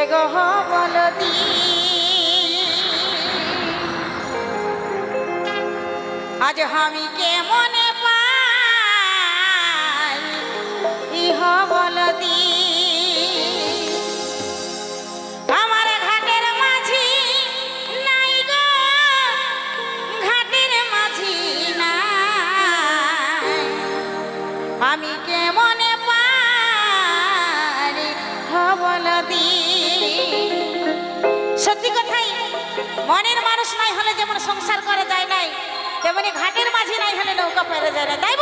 এগো বল দি। আজ আমি কে মনে পাই, ইহ আমার ঘাটের মাঝি ঘাটের মাঝি আমি কে মনে পারি হবল দি। নাই তেমনি ঘাটের মাঝে নাই হলে নৌকা পেরে যায় না। তাই